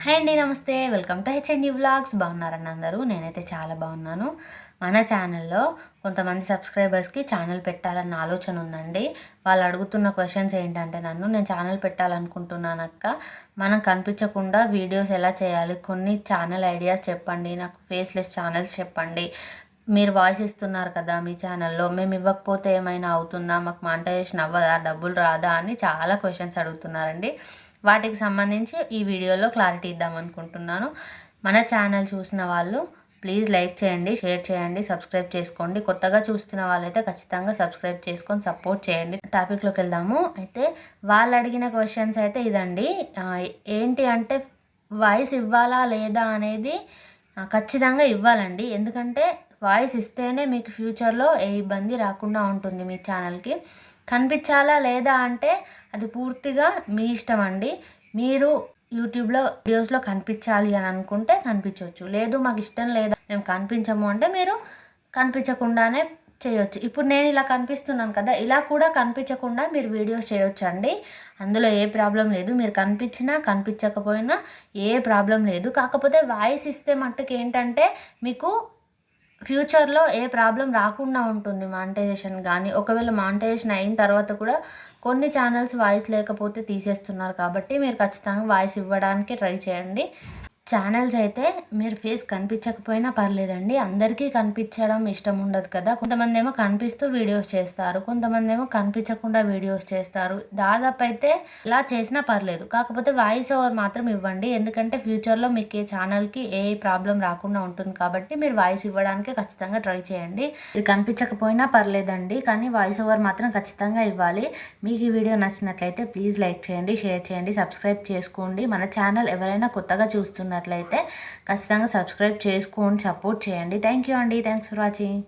Hi అండి నమస్తే. Welcome to HMD vlogs. బాగున్నారని అందరూ? నేనైతే చాలా బాగున్నాను. మన ఛానల్లో కొంతమంది సబ్స్క్రైబర్స్కి ఛానల్ పెట్టాలన్న ఆలోచన ఉందండి. వాళ్ళు అడుగుతున్న క్వశ్చన్స్ ఏంటంటే నన్ను నేను ఛానల్ పెట్టాలనుకుంటున్నాను అక్క. మనం కనిపించకుండా వీడియోస్ ఎలా చేయాలి? కొన్ని ఛానల్ ఐడియాస్ చెప్పండి. నాకు ఫేస్లెస్ ఛానల్స్ చెప్పండి. మీరు వాయిస్ ఇస్తున్నారు కదా మీ ఛానల్లో. మేము ఇవ్వకపోతే ఏమైనా అవుతుందా? మాకు మానిటైజేషన్ అవ్వదా? డబ్బులు రాదా? అని చాలా క్వశ్చన్స్ అడుగుతున్నారండి. వాటికి సంబంధించి ఈ వీడియోలో క్లారిటీ ఇద్దాం అనుకుంటున్నాను. మన ఛానల్ చూసిన వాళ్ళు ప్లీజ్ లైక్ చేయండి షేర్ చేయండి సబ్స్క్రైబ్ చేసుకోండి. కొత్తగా చూస్తున్న వాళ్ళైతే ఖచ్చితంగా సబ్స్క్రైబ్ చేసుకొని సపోర్ట్ చేయండి. టాపిక్లోకి వెళ్దాము. అయితే వాళ్ళు అడిగిన క్వశ్చన్స్ అయితే ఇదండి. ఏంటి అంటే వాయిస్ ఇవ్వాలా లేదా అనేది ఖచ్చితంగా ఇవ్వాలండి. ఎందుకంటే వాయిస్ ఇస్తేనే మీకు ఫ్యూచర్లో ఏ ఇబ్బంది రాకుండా ఉంటుంది మీ ఛానల్కి. కనిపించాలా లేదా అంటే అది పూర్తిగా మీ ఇష్టం అండి. మీరు యూట్యూబ్లో వీడియోస్లో కనిపించాలి అని అనుకుంటే కనిపించవచ్చు. లేదు మాకు ఇష్టం లేదా మేము కనిపించము అంటే మీరు కనిపించకుండానే చేయొచ్చు. ఇప్పుడు నేను ఇలా కనిపిస్తున్నాను కదా ఇలా కూడా కనిపించకుండా మీరు వీడియోస్ చేయొచ్చు అండి అందులో ఏ ప్రాబ్లం లేదు. మీరు కనిపించినా కనిపించకపోయినా ఏ ప్రాబ్లం లేదు. కాకపోతే వాయిస్ ఇస్తే మట్టుకు ఏంటంటే మీకు ఫ్యూచర్లో ఏ ప్రాబ్లం రాకుండా ఉంటుంది మానిటైజేషన్. కానీ ఒకవేళ మానిటైజేషన్ అయిన తర్వాత కూడా కొన్ని ఛానల్స్ వాయిస్ లేకపోతే తీసేస్తున్నారు. కాబట్టి మీరు ఖచ్చితంగా వాయిస్ ఇవ్వడానికి ట్రై చేయండి. ఛానల్స్ అయితే మీరు ఫేస్ కనిపించకపోయినా పర్లేదండి. అందరికీ కనిపించడం ఇష్టం ఉండదు కదా. కొంతమంది ఏమో కనిపిస్తూ వీడియోస్ చేస్తారు. కొంతమంది ఏమో కనిపించకుండా వీడియోస్ చేస్తారు. దాదాపు అయితే ఇలా చేసినా పర్లేదు. కాకపోతే వాయిస్ ఓవర్ మాత్రం ఇవ్వండి. ఎందుకంటే ఫ్యూచర్లో మీకు ఏ ఛానల్కి ఏ ప్రాబ్లం రాకుండా ఉంటుంది కాబట్టి మీరు వాయిస్ ఇవ్వడానికి ఖచ్చితంగా ట్రై చేయండి. ఇది కనిపించకపోయినా పర్లేదండి. కానీ వాయిస్ ఓవర్ మాత్రం ఖచ్చితంగా ఇవ్వాలి. మీకు ఈ వీడియో నచ్చినట్లయితే ప్లీజ్ లైక్ చేయండి షేర్ చేయండి సబ్స్క్రైబ్ చేసుకోండి. మన ఛానల్ ఎవరైనా కొత్తగా చూస్తున్నారు చూస్తున్నట్లయితే ఖచ్చితంగా సబ్స్క్రైబ్ చేసుకోండి సపోర్ట్ చేయండి. థ్యాంక్ యూ అండి. Thanks for watching